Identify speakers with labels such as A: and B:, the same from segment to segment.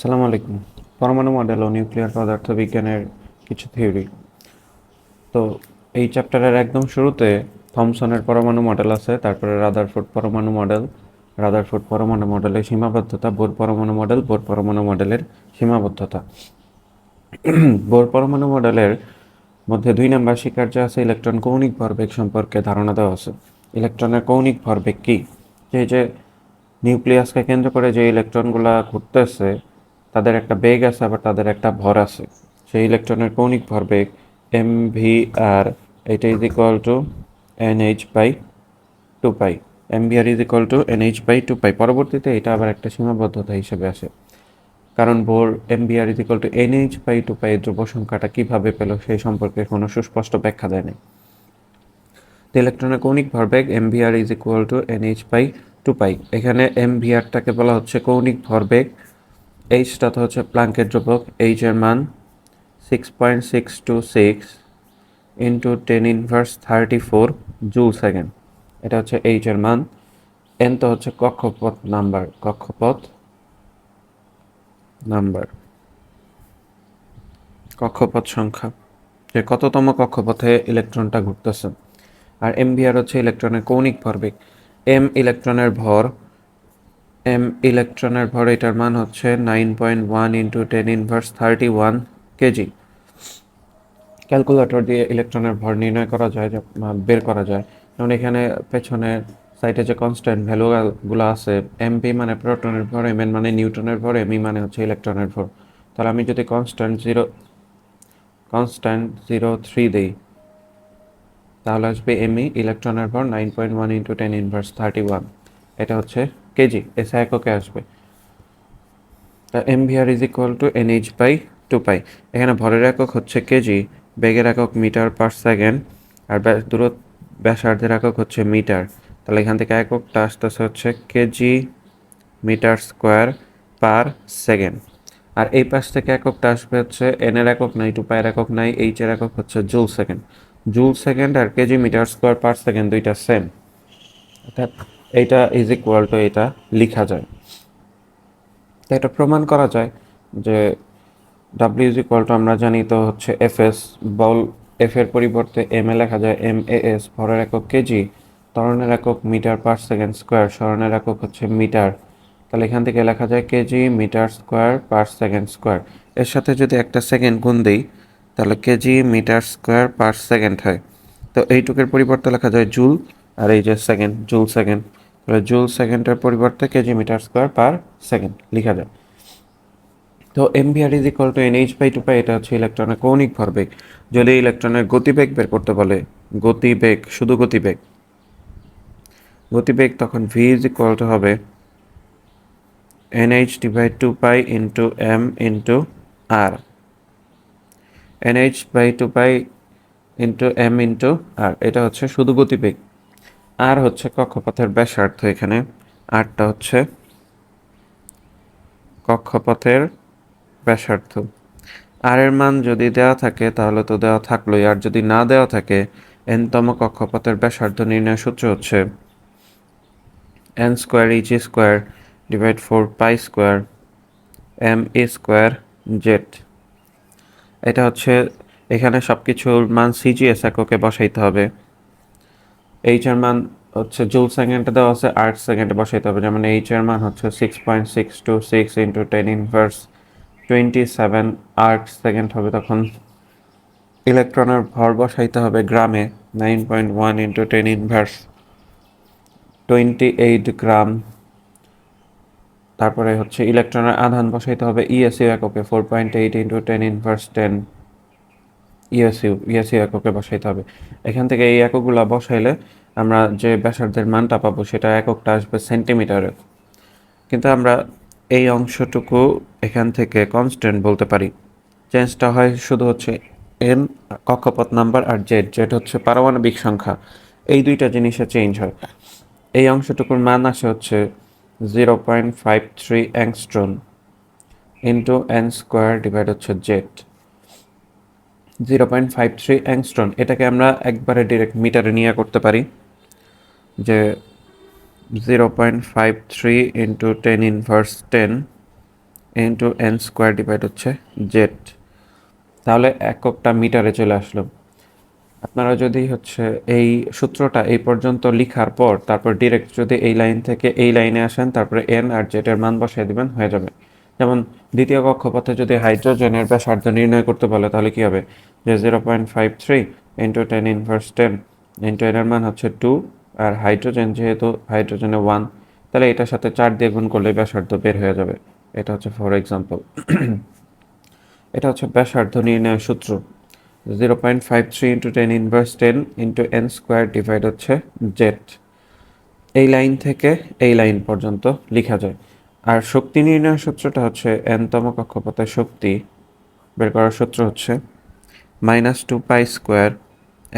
A: সালাম আলাইকুম। পরমাণু মডেল ও নিউক্লিয়ার পদার্থবিজ্ঞানের কিছু থিওরি। তো এই চ্যাপ্টারের একদম শুরুতে থমসনের পরমাণু মডেল আছে, তারপরে রাদারফোর্ড পরমাণু মডেল। রাদারফোর্ড পরমাণু মডেলের সীমাবদ্ধতা, বোর পরমাণু মডেল, বোর পরমাণু মডেলের সীমাবদ্ধতা। বোর পরমাণু মডেলের মধ্যে দুই নম্বর স্বীকার্য আছে, ইলেকট্রন কৌণিক ভরবেগ সম্পর্কে ধারণা দেওয়া আছে। ইলেকট্রনের কৌণিক ভরবেগ কি? যে যে নিউক্লিয়াসকে কেন্দ্র করে যে ইলেকট্রনগুলো ঘুরতেছে তাদের একটা বেগ আছে, আবার তাদের একটা ভর আছে। সেই ইলেকট্রনের কৌণিক ভরবেগ এম ভি আর এটা is equal to N H by two pi M V R is equal to N H by two pi পরবর্তীতে এটা আবার একটা সীমাবদ্ধতা হিসেবে আসে। কারণ Bohr M B R is equal to N H by two pi ধ্রুব সংখ্যাটা কীভাবে পেল সেই সম্পর্কে কোনো সুস্পষ্ট ব্যাখ্যা দেয়নি ইলেকট্রনের কৌণিক ভরবেগ M V R is equal to N H by two pi এখানে এম ভি আরটাকে বলা হচ্ছে কৌণিক ভরবেগ এইচটা তো হচ্ছে প্লাঙ্কের ধ্রুবক এইচ এর মান six point six two six into ten inverse thirty four joule second এটা হচ্ছে এইচ এর মান। এন তো হচ্ছে কক্ষপথ নাম্বার কক্ষপথ নাম্বার। কক্ষপথ সংখ্যা। যে কততম কক্ষপথে ইলেকট্রনটা ঘুরতেছে। আর এম ভি আর হচ্ছে ইলেকট্রনের কৌণিক ভরবেগ। এম ইলেকট্রনের ভর এম ইলেকট্রনের ভর, এটার মান হচ্ছে nine point one into ten inverse thirty one kg calculator দিয়ে ইলেকট্রনের ভর নির্ণয় করা যায় বের করা যায়। যেমন এখানে পেছনে সাইটে যে কনস্ট্যান্ট ভ্যালুগুলো আছে এমপি মানে প্রোটনের ভর এম এন মানে নিউটনের ভর এমই মানে হচ্ছে ইলেকট্রনের ভর। তাহলে আমি যদি constant zero constant zero three দিই, তাহলে আসবে এমই ইলেকট্রনের ভর, nine point one into ten inverse thirty one এটা হচ্ছে কেজি এসে এককে আসবে। তা M V R is equal to N H by two pi এখানে ভরের একক হচ্ছে কেজি, বেগের একক মিটার পার সেকেন্ড আর ব্যাস- দূরত ব্যাসার্ধের একক হচ্ছে মিটার। তাহলে এখান থেকে এককটা আসতেছে হচ্ছে kg metre square per second আর এই পাশ থেকে এককটা আসবে হচ্ছে এন এর একক নাই টু পায়ের একক নাই এইচ এর একক হচ্ছে জুল সেকেন্ড জুল সেকেন্ড আর kg metre square per second দুইটা সেম অর্থাৎ এইটা ইজ ইকুয়াল টু এটা লেখা যায়। তো এটা প্রমাণ করা যায় যে ডাব্লিউ ইজ ইকুয়াল টু আমরা জানি তো হচ্ছে এফ এস বল এফ এর পরিবর্তে এম এ লেখা যায় এম এ এস ভরের একক কেজি ত্বরণের একক মিটার পার সেকেন্ড স্কোয়ার স্মরণের একক হচ্ছে মিটার। তাহলে এখান থেকে লেখা যায় kg metre square per second square এর সাথে যদি একটা সেকেন্ড গুণ দিই, তাহলে kg metre square per second হয়। তো এইটুকের পরিবর্তে লেখা যায় জুল আর এই যে সেকেন্ড জুল সেকেন্ড জুল সেকেন্ডের পরিবর্তে kg metre square per second লেখা যায় তো M V R is equal to H by two pi এটা হচ্ছে ইলেকট্রনের কৌণিক ভরবেগ। যদি ইলেকট্রনের গতিবেগ বের করতে বলে, গতিবেগ, শুধু গতিবেগ গতিবেগ তখন ভি ইজ ইকুয়াল টু হবে H divide two pi into M into R N H by two pi into M into R এটা হচ্ছে শুধু গতিবেগ। আর হচ্ছে কক্ষপথের ব্যাসার্ধ এখানে, আরটা হচ্ছে কক্ষপথের ব্যাসার্ধ। আর এর মান যদি দেওয়া থাকে, তাহলে তো দেওয়া থাকলোই। আর যদি না দেওয়া থাকে, এনতম কক্ষপথের ব্যাসার্ধ নির্ণয় সূত্র হচ্ছে N square H square divide four pi square M E square Z এটা হচ্ছে এখানে সব কিছুর মান সিজিএস এককে বসাইতে হবে। এইচ এর মান হচ্ছে জুল সেকেন্ডে দেওয়া আছে আট সেকেন্ডে বসাইতে হবে। যেমন এইচ এর মান হচ্ছে six point six two six into ten inverse twenty seven আট সেকেন্ড হবে তখন। ইলেকট্রনের ভর বসাইতে হবে গ্রামে nine point one into ten inverse twenty eight gram তারপরে হচ্ছে ইলেকট্রনের আধান বসাইতে হবে ইএসইউ এককে four point eight into ten inverse ten ESU ESU এককে বসাইতে হবে। এখান থেকে এই এককগুলো বসাইলে আমরা যে ব্যাসার্ধের মানটা পাবো সেটা এককটা আসবে সেন্টিমিটারে। কিন্তু আমরা এই অংশটুকু এখান থেকে কনস্ট্যান্ট বলতে পারি। চেঞ্জটা হয় শুধু হচ্ছে এন কক্ষপথ নাম্বার আর জেড জেড হচ্ছে পারমাণবিক সংখ্যা। এই দুইটা জিনিসে চেঞ্জ হয়। এই অংশটুকুর মান আসে হচ্ছে zero point five three angstrom into N square divide হচ্ছে Z zero point five three angstrom এটাকে আমরা একবারে ডিরেক্ট মিটারে নিয়ে করতে পারি। যে zero point five three into ten inverse ten into N square divide হচ্ছে জেড তাহলে এককটা মিটারে চলে আসলো। আপনারা যদি হচ্ছে এই সূত্রটা এই পর্যন্ত লিখার পর তারপর ডিরেক্ট যদি এই লাইন থেকে এই লাইনে আসেন, তারপরে এন আর জেটের মান বসাই দিবেন, হয়ে যাবে। যেমন দ্বিতীয় কক্ষপথে যদি হাইড্রোজেনের ব্যাসার্ধ নির্ণয় করতে বলে, তাহলে কি হবে? যে zero point five three into ten inverse ten into এনের মান হচ্ছে টু আর হাইড্রোজেন যেহেতু হাইড্রোজেনে ওয়ান তাহলে এটার সাথে চার দিয়ে গুণ করলে ব্যাসার্ধ বের হয়ে যাবে। এটা হচ্ছে ফর এক্সাম্পল এটা হচ্ছে ব্যাসার্ধ নির্ণয়ের সূত্র। Zero point five three into ten inverse ten into N square divide হচ্ছে জেড এই লাইন থেকে এই লাইন পর্যন্ত লেখা যায়। আর শক্তি নির্ণয় সূত্রটা হচ্ছে এনতম কক্ষপথের শক্তি, বের করার সূত্র হচ্ছে minus two pi square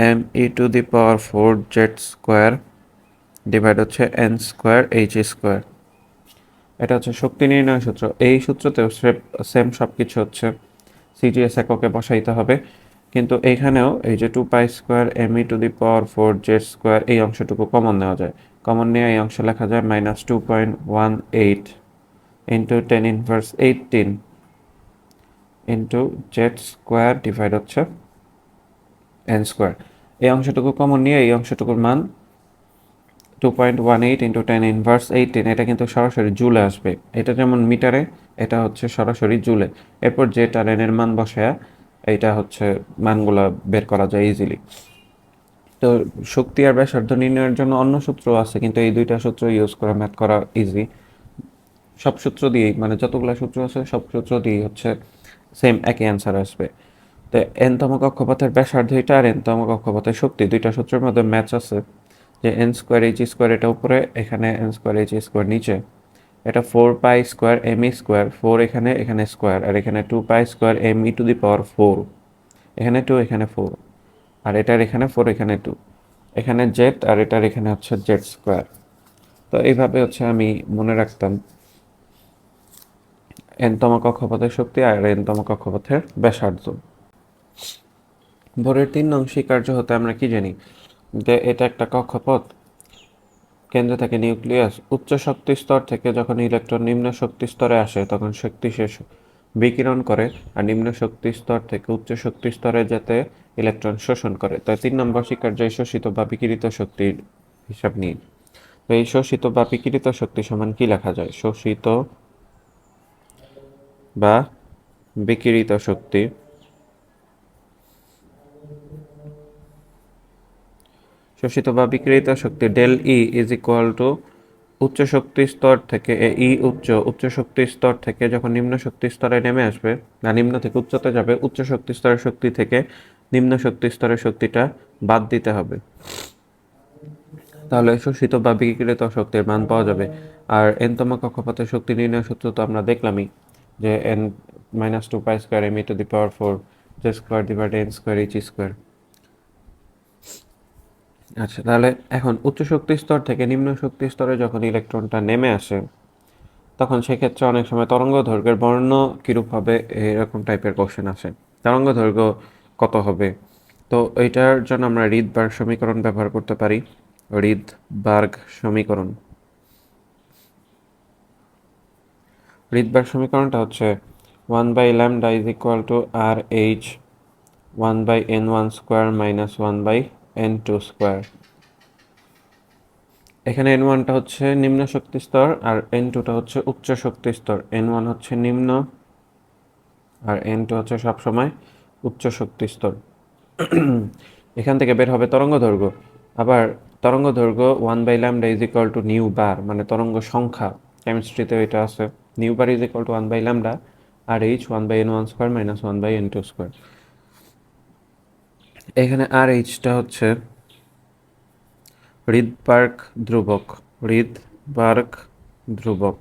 A: M E to the power four Z square divide হচ্ছে এন স্কোয়ার এইচ স্কোয়ার এটা হচ্ছে শক্তি নির্ণয় সূত্র। এই সূত্রতেও সেম সব কিছু হচ্ছে। সিজিএস এককে বসাইতে হবে। কিন্তু এইখানেও এই যে two pi square M E to the power four Z square এই অংশটুকু কমন নেওয়া যায়। কমন নিয়ে এই অংশ লেখা যায় minus two point one eight into ten inverse eighteen into Z square divide হচ্ছে এন স্কোয়ার এই অংশটুকু কমন নিয়ে এই অংশটুকুর মান two point one eight into ten inverse eighteen এটা কিন্তু সরাসরি জুলে আসবে। এটা যেমন মিটারে এটা হচ্ছে সরাসরি জুলে। এরপর জেড আর মান বসায়া, এইটা হচ্ছে মানগুলো বের করা যায় ইজিলি তো শক্তি আর ব্যাসার্ধ নির্ণয়ের জন্য অন্য সূত্র আছে, কিন্তু এই দুইটা সূত্র ইউজ করে ম্যাথ করা ইজি সব সূত্র দিয়েই মানে যতগুলো সূত্র আছে, সব সূত্র দিয়েই হচ্ছে সেম একই অ্যান্সার আসবে। তো এনতম কক্ষপথের ব্যাসার্ধ এটা আর এনতম কক্ষপথের শক্তি দুইটা সূত্রের মধ্যে ম্যাচ আছে যে এন স্কোয়ার এইচ স্কোয়ার এটা উপরে, এখানে এন স্কোয়ার এইচ স্কোয়ার নিচে। এটা four pi square M E square four এখানে এখানে স্কোয়ার আর এখানে two pi square M E to the power four এখানে টু এখানে ফোর আর এটার এখানে ফোর এখানে টু এখানে জেড আর এটার এখানে হচ্ছে জেড স্কোয়ার তো এইভাবে হচ্ছে আমি মনে রাখতাম। এনতম কক্ষপথের শক্তি আর এনতম কক্ষপথের ব্যাসার্ধ। ভোরের তিন নং স্বীকার্য হতে আমরা কি জানি? যে এটা একটা কক্ষপথ। কেন্দ্র থেকে নিউক্লিয়াস উচ্চ শক্তি স্তর থেকে যখন ইলেকট্রন নিম্ন শক্তি স্তরে আসে, তখন শক্তি শেষ বিকিরণ করে আর নিম্ন শক্তি স্তর থেকে উচ্চ শক্তি স্তরে যেতে ইলেকট্রন শোষণ করে। তাই তিন নম্বর স্বীকার্য শোষিত বা বিকিরিত শক্তির হিসাব নিন তো এই শোষিত বা বিকিরিত শক্তি সমান কি লেখা যায়? শোষিত বা বিকিরিত শক্তি। শোষিত বা বিকিরিত শক্তি del E is equal to উচ্চ শক্তি স্তর থেকে ই উচ্চ উচ্চ শক্তি স্তর থেকে যখন নিম্ন শক্তি স্তরে নেমে আসবে, না নিম্ন থেকে উচ্চতে যাবে, উচ্চ শক্তি স্তরের শক্তি থেকে নিম্ন শক্তি স্তরের শক্তিটা বাদ দিতে হবে। তাহলে শোষিত বা বিকিরিত শক্তির মান পাওয়া যাবে। আর এনতম কক্ষপথের শক্তি নির্ণয় সূত্র তো আমরা দেখলামই। যে N minus two pi square M E to the power four Z square divide N square H square আচ্ছা তাহলে এখন উচ্চ শক্তি স্তর থেকে নিম্ন শক্তি স্তরে যখন ইলেকট্রনটা নেমে আসে, তখন সেক্ষেত্রে অনেক সময় তরঙ্গ দৈর্ঘ্যের বর্ণ কীরূপ হবে এরকম টাইপের কোশ্চেন আসে। তরঙ্গ দৈর্ঘ্য কত হবে? তো এইটার জন্য আমরা বার্গ সমীকরণ ব্যবহার করতে পারি। বার্গ সমীকরণ। বার্গ সমীকরণটা হচ্ছে one by lambda is equal to R H one by n one square minus one by n two square এখানে এন ওয়ানটা হচ্ছে নিম্ন শক্তি স্তর আর এন টুটা হচ্ছে উচ্চ শক্তি স্তর। এন ওয়ান হচ্ছে নিম্ন আর এন টু হচ্ছে সবসময় উচ্চ শক্তি স্তর। এখান থেকে বের হবে তরঙ্গ দৈর্ঘ্য। আবার তরঙ্গ দৈর্ঘ্য one by lambda is equal to nu bar মানে তরঙ্গ সংখ্যা। কেমিস্ট্রিতে এটা আছে। Nu bar is equal to one by lambda R H one by n one square minus one by n two square এখানে আর এইচটা হচ্ছে হৃদবার্গ ধ্রুবক হৃদবার্গ ধ্রুবক।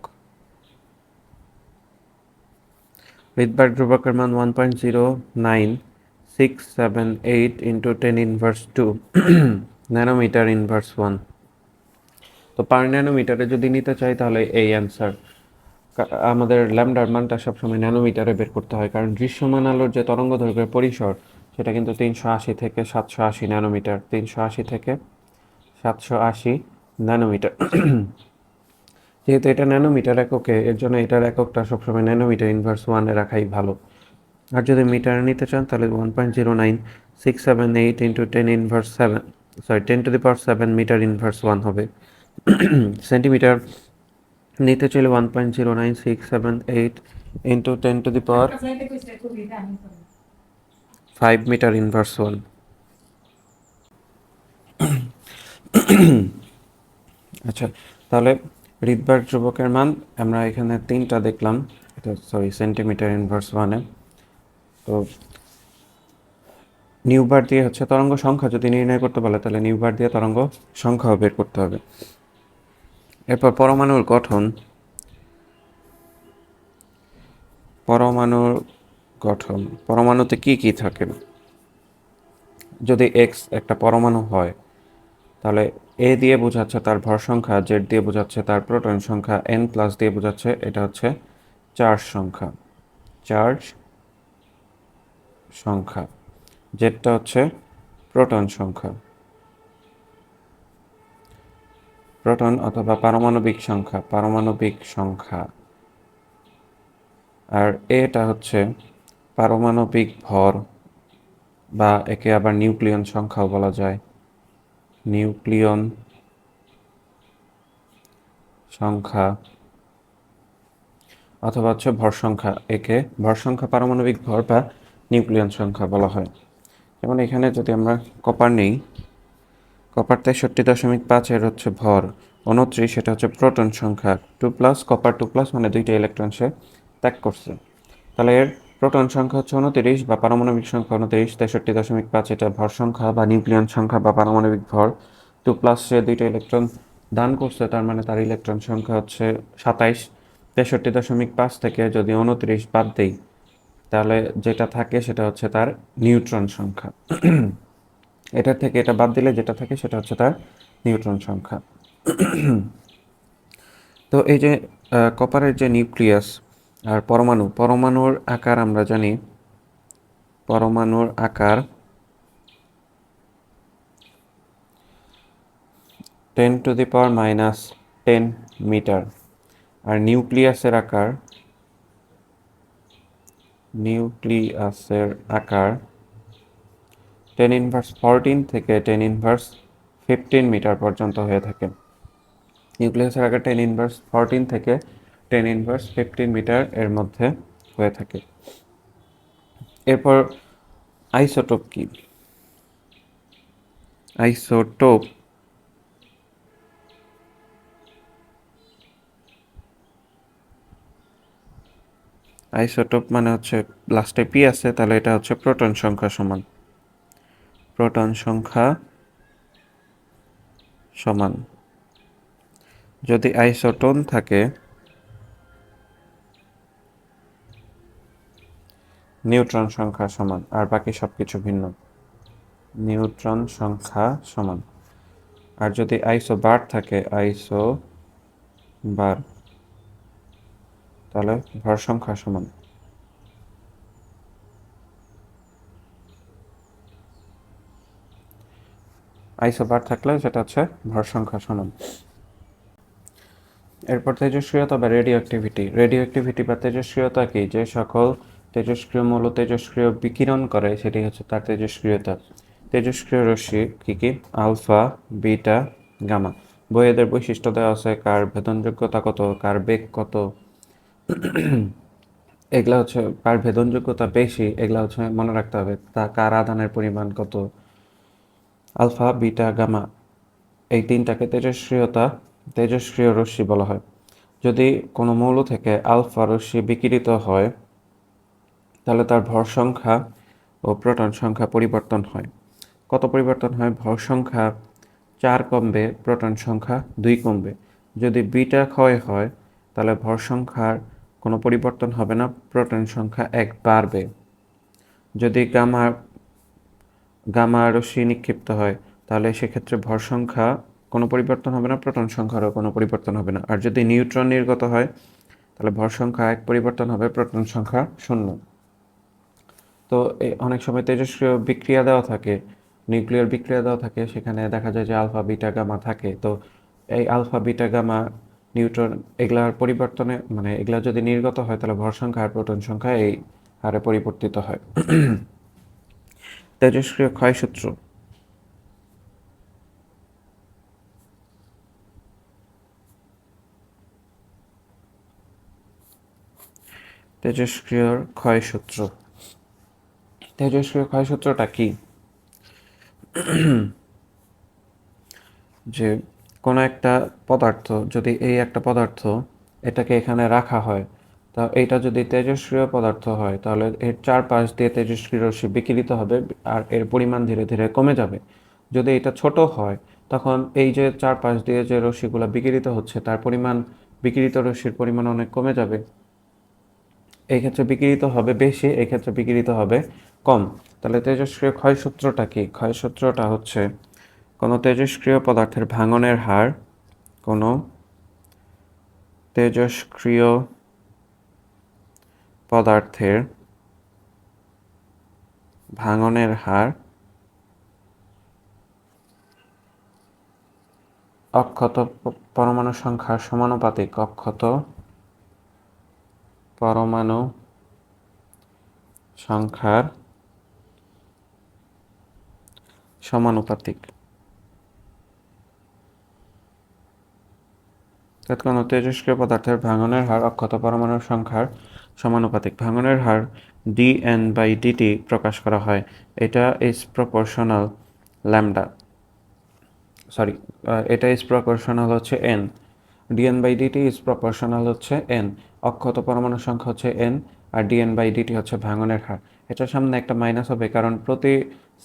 A: হৃদবার্গ ধ্রুবকের মান one point zero nine six seven eight into ten inverse two nanometre inverse one তো per ন্যানোমিটারে যদি নিতে চাই তাহলে এই অ্যান্সার আমাদের ল্যামডার মানটা সবসময় ন্যানোমিটারে বের করতে হয়। কারণ দৃশ্যমান আলোর যে তরঙ্গ দৈর্ঘ্যের পরিসর, সেটা কিন্তু তিনশো আশি থেকে সাতশো আশি ন্যানোমিটার। তিনশো আশি থেকে সাতশো আশি ন্যানোমিটার। যেহেতু এটা ন্যানোমিটার এককে, এর জন্য এটার এককটা সবসময় ন্যানোমিটার ইনভার্স ওয়ানে রাখাই ভালো। আর যদি মিটারে নিতে চান, তাহলে one point zero nine six seven eight into ten inverse seven sorry ten to the power seven metre inverse one হবে। সেন্টিমিটার নিতে চাইলে one point zero nine six seven eight into ten to the power five metre inverse one আচ্ছা তাহলে হৃদবার ধ্রুবকের মান আমরা এখানে তিনটা দেখলাম। এটা সরি সেন্টিমিটার ইনভার্স ওয়ানে তো নিউবার দিয়ে হচ্ছে তরঙ্গ সংখ্যা যদি নির্ণয় করতে বলে, তাহলে নিউবার দিয়ে তরঙ্গ সংখ্যাও বের করতে হবে। এরপর পরমাণুর গঠন। পরমাণুর গঠন। পরমাণুতে কি কি থাকে? যদি এক্স একটা পরমাণু হয়, তাহলে এ দিয়ে বোঝাচ্ছে তার ভর সংখ্যা জেড দিয়ে বোঝাচ্ছে তার প্রোটন সংখ্যা এন প্লাস দিয়ে বোঝাচ্ছে, এটা হচ্ছে চার্জ সংখ্যা। চার্জ সংখ্যা। জেডটা হচ্ছে প্রোটন সংখ্যা। প্রোটন অথবা পারমাণবিক সংখ্যা পারমাণবিক সংখ্যা। আর এটা হচ্ছে পারমাণবিক ভর, বা একে আবার নিউক্লিয়ন সংখ্যাও বলা যায়। নিউক্লিয়ন সংখ্যা অথবা হচ্ছে ভর সংখ্যা, একে ভর সংখ্যা, পারমাণবিক ভর বা নিউক্লিয়ন সংখ্যা বলা হয়। যেমন এখানে যদি আমরা কপার নেই কপার তেষট্টি দশমিক পাঁচের হচ্ছে ভর উনত্রিশ সেটা হচ্ছে প্রোটন সংখ্যা two plus copper two plus মানে দুইটা ইলেকট্রন সে ত্যাগ করছে। তাহলে এর প্রোটন সংখ্যা হচ্ছে উনতিরিশ বা পারমাণবিক সংখ্যা উনতিরিশ, তেষট্টি দশমিক পাঁচ এটা ভর সংখ্যা বা নিউক্লিয়ন সংখ্যা বা পারমাণবিক ভর টু প্লাস সে দুইটা ইলেকট্রন দান করছে, তার মানে তার ইলেকট্রন সংখ্যা হচ্ছে সাতাইশ, তেষট্টি দশমিক পাঁচ থেকে যদি উনত্রিশ বাদ দেই, তাহলে যেটা থাকে সেটা হচ্ছে তার নিউট্রন সংখ্যা। এটার থেকে, এটা বাদ দিলে যেটা থাকে সেটা হচ্ছে তার নিউট্রন সংখ্যা। তো এই যে কপারের যে নিউক্লিয়াস আর পরমাণু, পরমাণুর আকার আমরা জানি, পরমাণুর আকার ten to the power minus ten metre. আর নিউক্লিয়াসের আকার নিউক্লিয়াসের আকার টেন ইনভার্স ফোরটিন থেকে টেন ইনভার্স ফিফটিন মিটার পর্যন্ত হয়ে থাকে। নিউক্লিয়াসের আগে টেন ইনভার্স ফোরটিন থেকে টেন ইনভার্স ফিফটিন মিটার এর মধ্যে হয়ে থাকে। এরপর আইসোটোপ কি? আইসোটোপ আইসোটোপ মানে হচ্ছে লাস্টে পি আছে, তাহলে এটা হচ্ছে প্রোটন সংখ্যা সমান। প্রোটন সংখ্যা সমান। যদি আইসোটোন থাকে, নিউট্রন সংখ্যা সমান, আর বাকি সব কিছু ভিন্ন। নিউট্রন সংখ্যা সমান। আর যদি আইসো বার থাকে, আইসো বার, তাহলে ভর সংখ্যা সমান। আইসোবার থাকলে সেটা হচ্ছে ভর সংখ্যা সমান। এরপর তেজস্ক্রিয়তা বা রেডিও অ্যাক্টিভিটি রেডিও অ্যাক্টিভিটি বা তেজস্ক্রিয়তা কি? যে সকল তেজস্ক্রিয় মূল তেজস্ক্রিয় বিকিরণ করে, সেটি হচ্ছে তার তেজস্ক্রিয়তা। তেজস্ক্রিয় রশ্মি কি কি? Alpha, beta, gamma. বই এদের বৈশিষ্ট্য দেওয়া আছে, কার ভেদনযোগ্যতা কত, কার বেগ কত। এগুলা হচ্ছে কার ভেদনযোগ্যতা বেশি, এগুলা হচ্ছে মনে রাখতে হবে, তা কার আধানের পরিমাণ কত। আলফা, বিটা, গামা এই তিনটাকে তেজস্ক্রিয়তা, তেজস্ক্রিয় রশ্মি বলা হয়। যদি কোনো মৌল থেকে আলফা রশ্মি বিকিরিত হয়, তাহলে তার ভর সংখ্যা ও প্রোটন সংখ্যা পরিবর্তন হয়। কত পরিবর্তন হয়? ভর সংখ্যা চার কমবে, প্রোটন সংখ্যা দুই কমবে। যদি বিটা ক্ষয় হয়, তাহলে ভর সংখ্যার কোনো পরিবর্তন হবে না, প্রোটন সংখ্যা এক বাড়বে। যদি গামা গামা রশ্মি নিক্ষিপ্ত হয়, তাহলে সেক্ষেত্রে ভর সংখ্যা কোনো পরিবর্তন হবে না, প্রোটন সংখ্যারও কোনো পরিবর্তন হবে না। আর যদি নিউট্রন নির্গত হয়, তাহলে ভর সংখ্যা এক পরিবর্তন হবে, প্রোটন সংখ্যা শূন্য। তো অনেক সময় তেজস্ক্রিয় বিক্রিয়া দেওয়া থাকে, নিউক্লিয়ার বিক্রিয়া দেওয়া থাকে, সেখানে দেখা যায় যে আলফা, বিটা, গামা থাকে। তো এই আলফা, বিটা, গামা, নিউট্রন এগুলার পরিবর্তনে মানে এগুলা যদি নির্গত হয়, তাহলে ভর সংখ্যা আর প্রোটন সংখ্যা এই হারে পরিবর্তিত হয়। তেজস্ক্রিয় ক্ষয়সূত্র। তেজস্ক্রিয়র ক্ষয়সূত্র। তেজস্ক্রিয় ক্ষয়সূত্রটা কি? যে কোনো একটা পদার্থ, যদি এই একটা পদার্থ এটাকে এখানে রাখা হয় তা এইটা যদি তেজস্ক্রিয় পদার্থ হয়, তাহলে এর চারপাশ দিয়ে তেজস্ক্রিয় রশ্মি বিকিরিত হবে আর এর পরিমাণ ধীরে ধীরে কমে যাবে। যদি এটা ছোট হয়, তখন এই যে চারপাশ দিয়ে যে রশ্মিগুলো বিকিরিত হচ্ছে, তার পরিমাণ, বিকিরিত রশ্মির পরিমাণ অনেক কমে যাবে। এই ক্ষেত্রে বিকিরিত হবে বেশি এই ক্ষেত্রে বিকিরিত হবে কম। তাহলে তেজস্ক্রিয় ক্ষয়সূত্রটা কি? ক্ষয়সূত্রটা হচ্ছে কোনো তেজস্ক্রিয় পদার্থের ভাঙনের হার, কোনো তেজস্ক্রিয় পদার্থের ভাঙনের হার অক্ষত পরমাণু সংখ্যার সমানুপাতিক অক্ষত পরমাণু সংখ্যার সমানুপাতিক। কোনো তেজস্ক্রিয় পদার্থের ভাঙনের হার অক্ষত পরমাণুর সংখ্যার সমানুপাতিক। ভাঙনের হার ডি এন বাই ডিটি প্রকাশ করা হয়। এটা ইজ প্রপোর্শনাল ল্যামডা সরি এটা ইজ প্রপোর্শনাল হচ্ছে N DN by DT is proportional হচ্ছে এন অক্ষত পরমাণু সংখ্যা হচ্ছে এন আর ডিএন বাই ডিটি হচ্ছে ভাঙনের হার। এটার সামনে একটা মাইনাস হবে কারণ প্রতি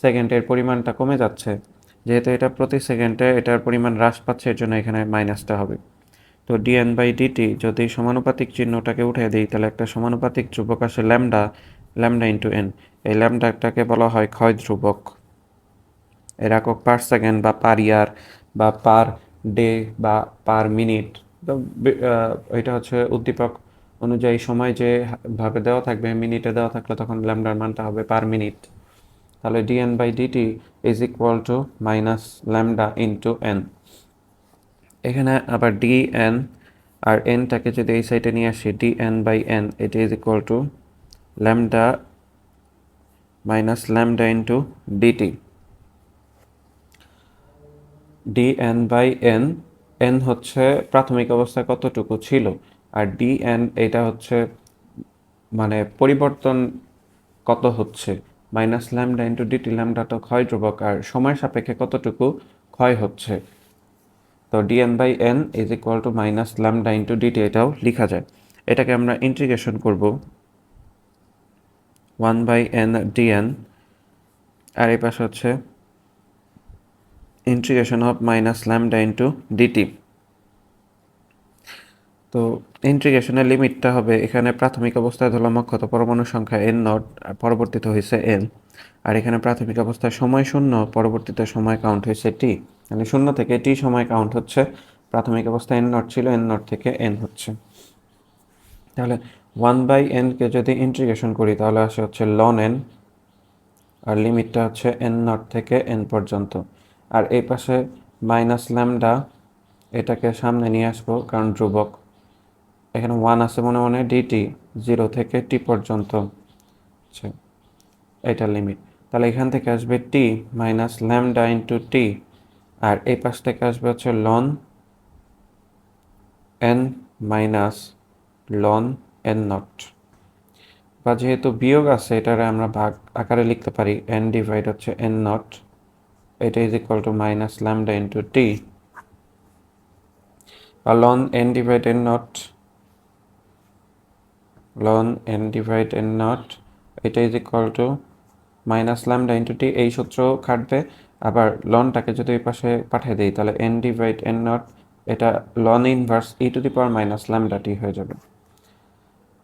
A: সেকেন্ডের পরিমাণটা কমে যাচ্ছে। যেহেতু এটা প্রতি সেকেন্ডে এটার পরিমাণ হ্রাস পাচ্ছে, এর জন্য এখানে মাইনাসটা হবে। তো ডিএন বাই ডিটি যদি সমানুপাতিক চিহ্নটাকে উঠে দিই, তাহলে একটা সমানুপাতিক ধ্রুবক আসে ল্যামডা ল্যামডা ইন্টু এন এই ল্যামডাটাকে বলা হয় ক্ষয় ধ্রুবক। এর একক পার সেকেন্ড বা পার ইয়ার বা পার ডে বা পার মিনিট তো এটা হচ্ছে উদ্দীপক অনুযায়ী সময় যে ভাবে দেওয়া থাকবে মিনিটে দেওয়া থাকলে তখন ল্যামডার মানটা হবে পার মিনিট তাহলে DN by DT is equal to minus lambda into N এখানে আবার ডি এন আর এনটাকে যদি এই সাইডে নিয়ে আসি ডি এন বাই এন এটি is equal to lambda minus lambda into DT D N by N N হচ্ছে প্রাথমিক অবস্থায় কতটুকু ছিল? আর ডি এন এটা হচ্ছে মানে পরিবর্তন কত হচ্ছে? Minus lambda into DT lambda তো ক্ষয় ধ্রুবক, আর সময় সাপেক্ষে কতটুকু ক্ষয় হচ্ছে? তো DN by N is equal to minus lambda into DT এটাও লেখা যায়। এটাকে আমরা ইন্টিগ্রেশন করব। ওয়ান বাই এন ডিএন আর এই পাশে হচ্ছে integration of minus lambda into DT তো ইন্টিগ্রেশনের লিমিটটা হবে এখানে প্রাথমিক অবস্থায় ধরলাম অক্ষত পরমাণু সংখ্যা এন নট পরবর্তীতে হয়েছে এন আর এখানে প্রাথমিক অবস্থায় সময় শূন্য, পরবর্তীতে সময় কাউন্ট হয়েছে টি মানে শূন্য থেকে টি সময় কাউন্ট হচ্ছে, প্রাথমিক অবস্থায় এন নট ছিল এন নট থেকে এন হচ্ছে। তাহলে ওয়ান বাই এনকে যদি ইন্টিগ্রেশন করি, তাহলে আসে হচ্ছে লন এন আর লিমিটটা হচ্ছে এন নট থেকে এন পর্যন্ত। আর এই পাশে মাইনাস ল্যামডা এটাকে সামনে নিয়ে আসব, কারণ ধ্রুবক। এখানে ওয়ান আছে মনে মনে ডিটি জিরো থেকে টি পর্যন্ত। আচ্ছা এটা লিমিট তাহলে এখান থেকে আসবে T minus lambda into T আর এই পাশ থেকে আসবে হচ্ছে ln N minus ln N naught বা যেহেতু বিয়োগ আছে, এটারে আমরা ভাগ আকারে লিখতে পারি এন ডিভাইড হচ্ছে এন নট এটা is equal to minus lambda into T বা ln N divide N naught ln N divide N naught এটা is equal to minus lambda into T এই সূত্র খাটবে। আবার লনটাকে যদি এই পাশে পাঠিয়ে দিই, তাহলে এন ডিভাইড এন নট এটা ln inverse E to the power minus lambda T হয়ে যাবে।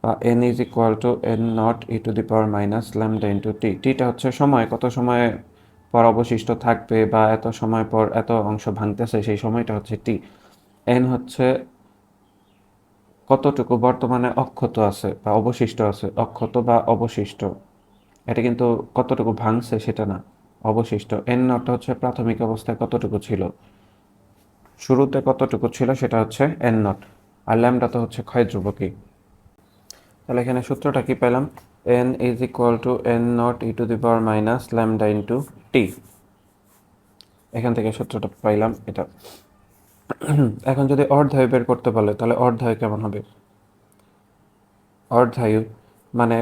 A: বা N is equal to N naught E to the power minus lambda into T টিটা হচ্ছে সময়, কত সময় পর অবশিষ্ট থাকবে বা এত সময় পর এত অংশ ভাঙতেছে, সেই সময়টা হচ্ছে টি এন হচ্ছে কতটুকু বর্তমানে অক্ষত আছে বা অবশিষ্ট আছে, অক্ষত বা অবশিষ্ট। এটা কিন্তু কতটুকু ভাঙছে সেটা না, অবশিষ্ট। এন নটটা হচ্ছে প্রাথমিক অবস্থায় কতটুকু ছিল? শুরুতে কতটুকু ছিল সেটা হচ্ছে এন নট আর ল্যামডা তো হচ্ছে ক্ষয় ধ্রুবকই। তাহলে এখানে সূত্রটা কি পেলাম? N is equal to N naught E to the power minus lambda into T এখান থেকে সূত্রটা পাইলাম এটা। এখন যদি অর্ধায়ু বের করতে বলে, তাহলে অর্ধায়ু কেমন হবে? অর্ধায়ু মানে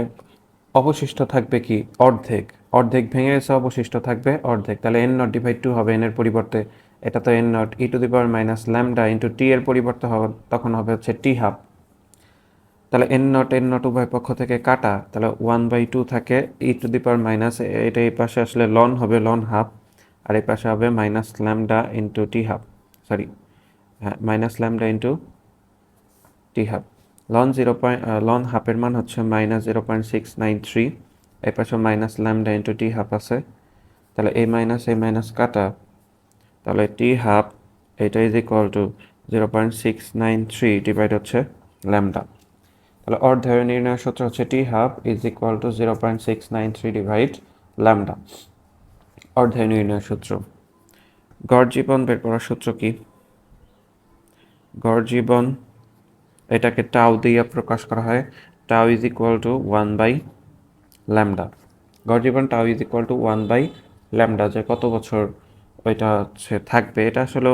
A: অবশিষ্ট থাকবে কি? অর্ধেক। অর্ধেক ভেঙে গেছে, অবশিষ্ট থাকবে অর্ধেক। তাহলে এন নট ডিভাইড টু হবে এন এর পরিবর্তে। এটা তো N naught E to the power minus lambda into T এর পরিবর্তে হবে, তখন হবে হচ্ছে টি হাফ তাহলে এন নট এন নট উভয় পক্ষ থেকে কাটা, তাহলে ওয়ান বাই টু থাকে ই টু দি পাওয়ার মাইনাস এটা এই পাশে আসলে লন হবে লন হাফ আর এই পাশে হবে minus lambda into T half sorry হ্যাঁ minus lambda into T half ln zero point ln হাফের মান হচ্ছে minus zero point six nine three এই পাশে minus lambda into T half আছে। তাহলে এই মাইনাস এই মাইনাস কাটা। তাহলে টি হাফ এটা is equal to zero point six nine three divide হচ্ছে ল্যামডা তাহলে অর্ধায়ু নির্ণয়ের সূত্র হচ্ছে T half is equal to zero point six nine three divide lambda অর্ধায়ু নির্ণয়ের সূত্র। গড় জীবন বের করার সূত্র কি? গড় জীবন এটাকে টাও দিয়ে প্রকাশ করা হয়। Tau is equal to one by lambda গড় tau is equal to one by lambda যে কত বছর ওইটা হচ্ছে থাকবে। এটা আসলে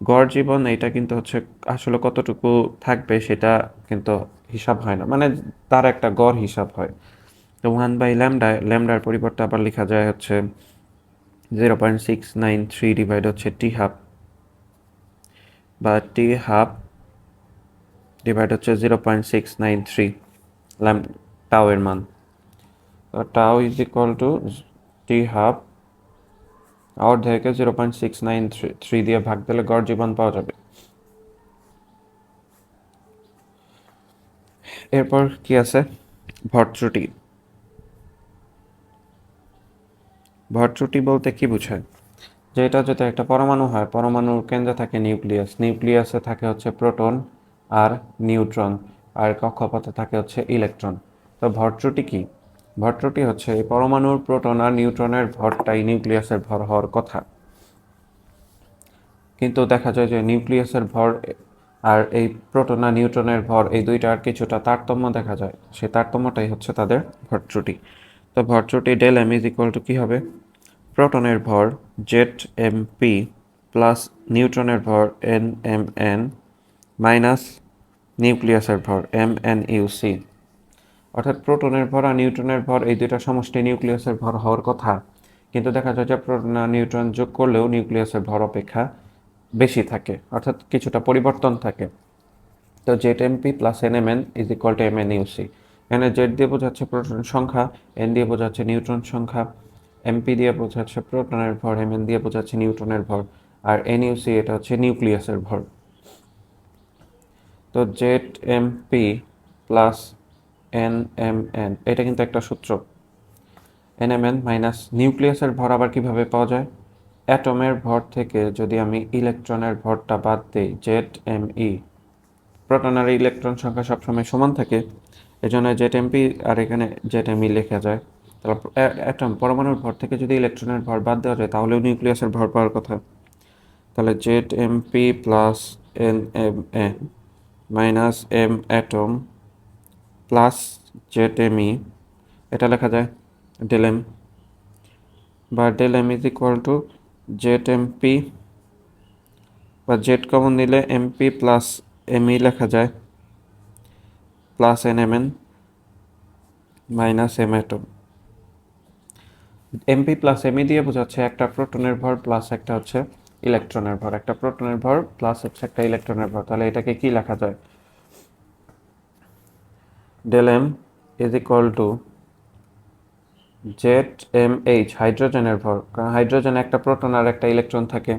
A: গড় জীবন এটা কিন্তু হচ্ছে আসলে কতটুকু থাকবে সেটা কিন্তু হিসাব হয় না। মানে তার একটা গড় হিসাব হয়। তো ওয়ান বাই ল্যামডা ল্যামডার পরিবর্তে আবার লেখা যায় হচ্ছে zero point six nine three divide হচ্ছে টি হাফ বা টি হাফ ডিভাইড হচ্ছে zero point six nine three lambda tau এর মান। Tau is equal to T half অর্ধেকে zero point six nine three three দিয়ে ভাগ দিলে গড় জীবন পাওয়া যাবে। এরপর কি আছে? ভর ত্রুটি বলতে কি বোঝায়? যে এটা যদি একটা পরমাণু হয়, পরমাণুর কেন্দ্রে থাকে নিউক্লিয়াস, নিউক্লিয়াসে থাকে হচ্ছে প্রোটন। আর নিউট্রন আর কক্ষপথে থাকে হচ্ছে ইলেকট্রন। তো ভর কি? ত্রুটি হচ্ছে এই পরমাণুর প্রোটন আর নিউট্রনের ভরটাই নিউক্লিয়াসের ভর হওয়ার কথা। কিন্তু দেখা যায় যে নিউক্লিয়াসের ভর আর এই প্রোটন আর নিউট্রনের ভর এই দুইটার কিছুটা তারতম্য দেখা যায়। সেই তারতম্যটাই হচ্ছে তাদের ভর তো ভর del M is equal to কী হবে? প্রোটনের ভর জেট এম পি প্লাস নিউট্রনের ভর এন এম এন মাইনাস নিউক্লিয়াসের ভর এম এন ইউ সি অর্থাৎ প্রোটনের ভর আর নিউট্রনের ভর, এই দুইটা সমষ্টি নিউক্লিয়াসের ভর হওয়ার কথা। কিন্তু দেখা যায় যে প্রোটন আর নিউট্রন যোগ করলেও নিউক্লিয়াসের ভর অপেক্ষা বেশি থাকে, অর্থাৎ কিছুটা পরিবর্তন থাকে। তো Z MP plus N M N is equal to M N UC এখানে জেড দিয়ে বোঝাচ্ছে প্রোটন সংখ্যা এন দিয়ে বোঝাচ্ছে নিউট্রন সংখ্যা এমপি দিয়ে বোঝাচ্ছে প্রোটনের ভর এম এন দিয়ে বোঝাচ্ছে নিউট্রনের ভর, আর এন ইউসি এটা হচ্ছে নিউক্লিয়াসের ভর। তো Z MP plus N M N এটা কিন্তু একটা সূত্র। এন এম এন মাইনাস নিউক্লিয়াসের ভর আবার কীভাবে পাওয়া যায়? অ্যাটমের ভর থেকে যদি আমি ইলেকট্রনের ভরটা বাদ দিই Z M E proton electron সংখ্যা সবসময় সমান থাকে এই জন্য জেড এমপি আর এখানে জেড এম ই লেখা যায়। তাহলে অ্যাটম পরমাণুর ভর থেকে যদি ইলেকট্রনের ভর বাদ দেওয়া যায়, তাহলেও নিউক্লিয়াসের ভর পাওয়ার কথা। তাহলে Z MP plus N M N minus M atom plus Z M E, এটা লেখা যায় ডেল এম বা del M is equal to Z MP বা জেড কমন নিলে এমপি প্লাস এম ই লেখা যায় plus N M N minus M atom. MP plus ME দিয়ে বোঝাচ্ছে একটা প্রোটনের ভর প্লাস একটা হচ্ছে ইলেকট্রনের ভর, একটা প্রোটনের ভর প্লাস হচ্ছে একটা ইলেকট্রনের ভর। তাহলে এটাকে কি লেখা যায়? Del M is equal to Z M H হাইড্রোজেনের ভর। কারণ হাইড্রোজেন একটা প্রোটন আর একটা ইলেকট্রন থাকে।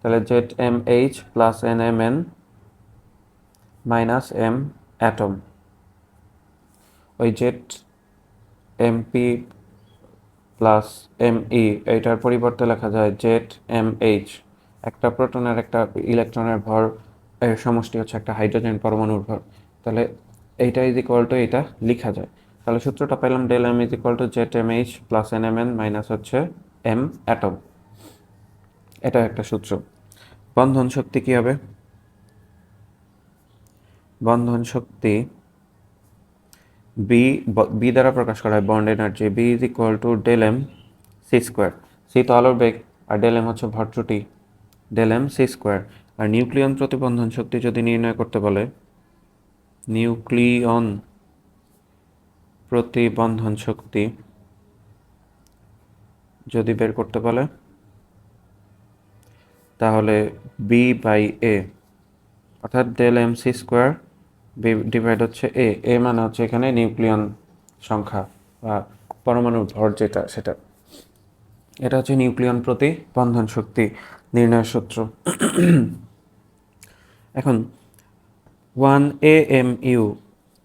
A: তাহলে Z M H plus N M N minus M atom ওই Z MP plus M E এইটার পরিবর্তে লেখা যায় জেড এম এইচ একটা প্রোটনের একটা ইলেকট্রনের ভর সমষ্টি হচ্ছে একটা হাইড্রোজেন পরমাণুর ভর। তাহলে এইটা ইজ ইকুয়াল টু এটা লেখা যায়। তাহলে সূত্রটা পেলাম del M is equal to Z M H plus N M N minus হচ্ছে এম অ্যাটম এটা একটা সূত্র। বন্ধন শক্তি কী হবে? বন্ধন শক্তি বি বি দ্বারা প্রকাশ করা হয় bond energy B is equal to del M C square C তো আলোর বেগ, আর ডেল এম হচ্ছে ভর ত্রুটি। ডেল এম সি স্কোয়ার আর নিউক্লিয়ন প্রতিবন্ধন শক্তি যদি নির্ণয় করতে বলে, নিউক্লিয়ন প্রতিবন্ধন শক্তি যদি বের করতে বলে, তাহলে বি বাই এ অর্থাৎ del M C square B divide হচ্ছে এ এ মানে হচ্ছে এখানে নিউক্লিয়ন সংখ্যা বা পরমাণুর ভর যেটা সেটা। এটা হচ্ছে নিউক্লিয়ন প্রতি বন্ধন শক্তি। নির্ণয়ের সূত্র। এখন one A M U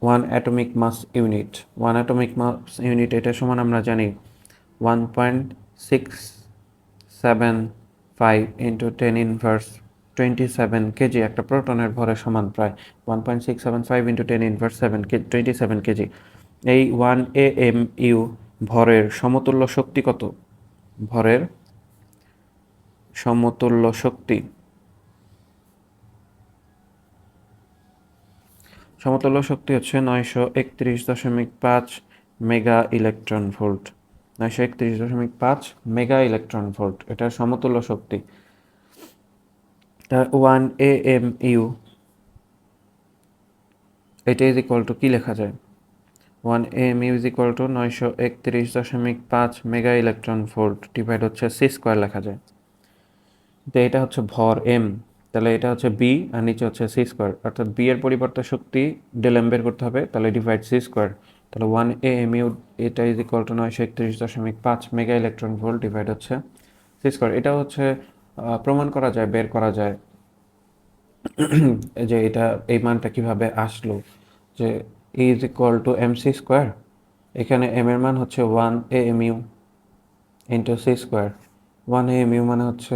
A: one atomic mass unit one atomic mass unit এটা সমান আমরা জানি one point six seven five into ten inverse twenty seven kg, একটা প্রোটনের ভরের সমান প্রায় one point six seven five into ten inverse seven কে twenty seven KG. এই ওয়ান এ এম ইউ ভরের সমতুল্য শক্তি কত? ভরের সমতুল্য শক্তি। সমতুল্য শক্তি হচ্ছে নয়শো একত্রিশ দশমিক পাঁচ মেগা ইলেকট্রন ভোল্ট। নয়শো একত্রিশ দশমিক পাঁচ মেগা ইলেকট্রন ভোল্ট এটার সমতুল্য শক্তি। ওয়ান এ এম ইউ এটা ইজ ইকুয়াল টু কী লেখা যায়? One M U is equal to নয়শো একত্রিশ দশমিক পাঁচ মেগা ইলেকট্রন ভোল্ট ডিভাইড হচ্ছে সি স্কোয়ার লেখা যায়। এটা হচ্ছে ভর এম তাহলে এটা হচ্ছে বি আর নিচে হচ্ছে সি স্কোয়ার অর্থাৎ বি এর পরিবর্তে শক্তি ডেল এম বের করতে হবে, তাহলে ডিভাইড সি স্কোয়ার তাহলে ওয়ান এ এম ইউ এটা ইজ ইকুয়াল টু নয়শো একত্রিশ দশমিক পাঁচ মেগা ইলেকট্রন ভোল্ট ডিভাইড হচ্ছে সি স্কোয়ার এটা হচ্ছে প্রমাণ করা যায়, বের করা যায়, যে এটা, এই মানটা কীভাবে আসলো, যে E is equal to M C square এখানে এম এর মান হচ্ছে one A M U into C square one A M U মানে হচ্ছে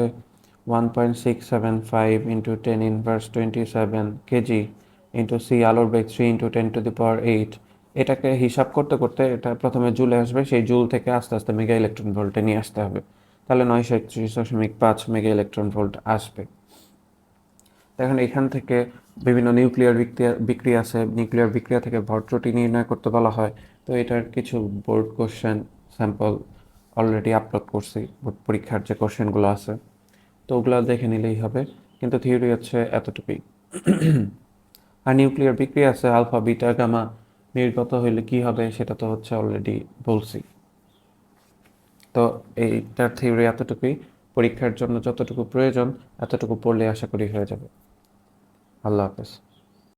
A: one point six seven five into ten inverse twenty seven kg into C আলোর বেগ three into ten to the power eight এটাকে হিসাব করতে করতে এটা প্রথমে জুলে আসবে, সেই জুল থেকে আস্তে আস্তে মেগা ইলেকট্রন ভোল্টে নিয়ে আসতে হবে। তাহলে নয়শো একত্রিশ দশমিক পাঁচ মেগা ইলেকট্রন ভোল্ট আসবে। এখন এখান থেকে বিভিন্ন নিউক্লিয়ার বিক্রিয়া বিক্রিয়া আছে। নিউক্লিয়ার বিক্রিয়া থেকে ভর ত্রুটি নির্ণয় করতে বলা হয়। তো এটার কিছু board question sample already upload করছি বোর্ড পরীক্ষার যে কোশ্চেনগুলো আছে। তো ওগুলো দেখে নিলেই হবে। কিন্তু থিওরি হচ্ছে এতটুকুই। আর নিউক্লিয়ার বিক্রিয়া আছে আলফা বিটা গামা নির্গত হইলে কি হবে সেটা তো হচ্ছে অলরেডি বলছি। তো এইটার থিওরি এতটুকুই। পরীক্ষার জন্য যতটুকু প্রয়োজন, এতটুকু পড়লে আশা করি হয়ে যাবে। আল্লাহ হাফেজ।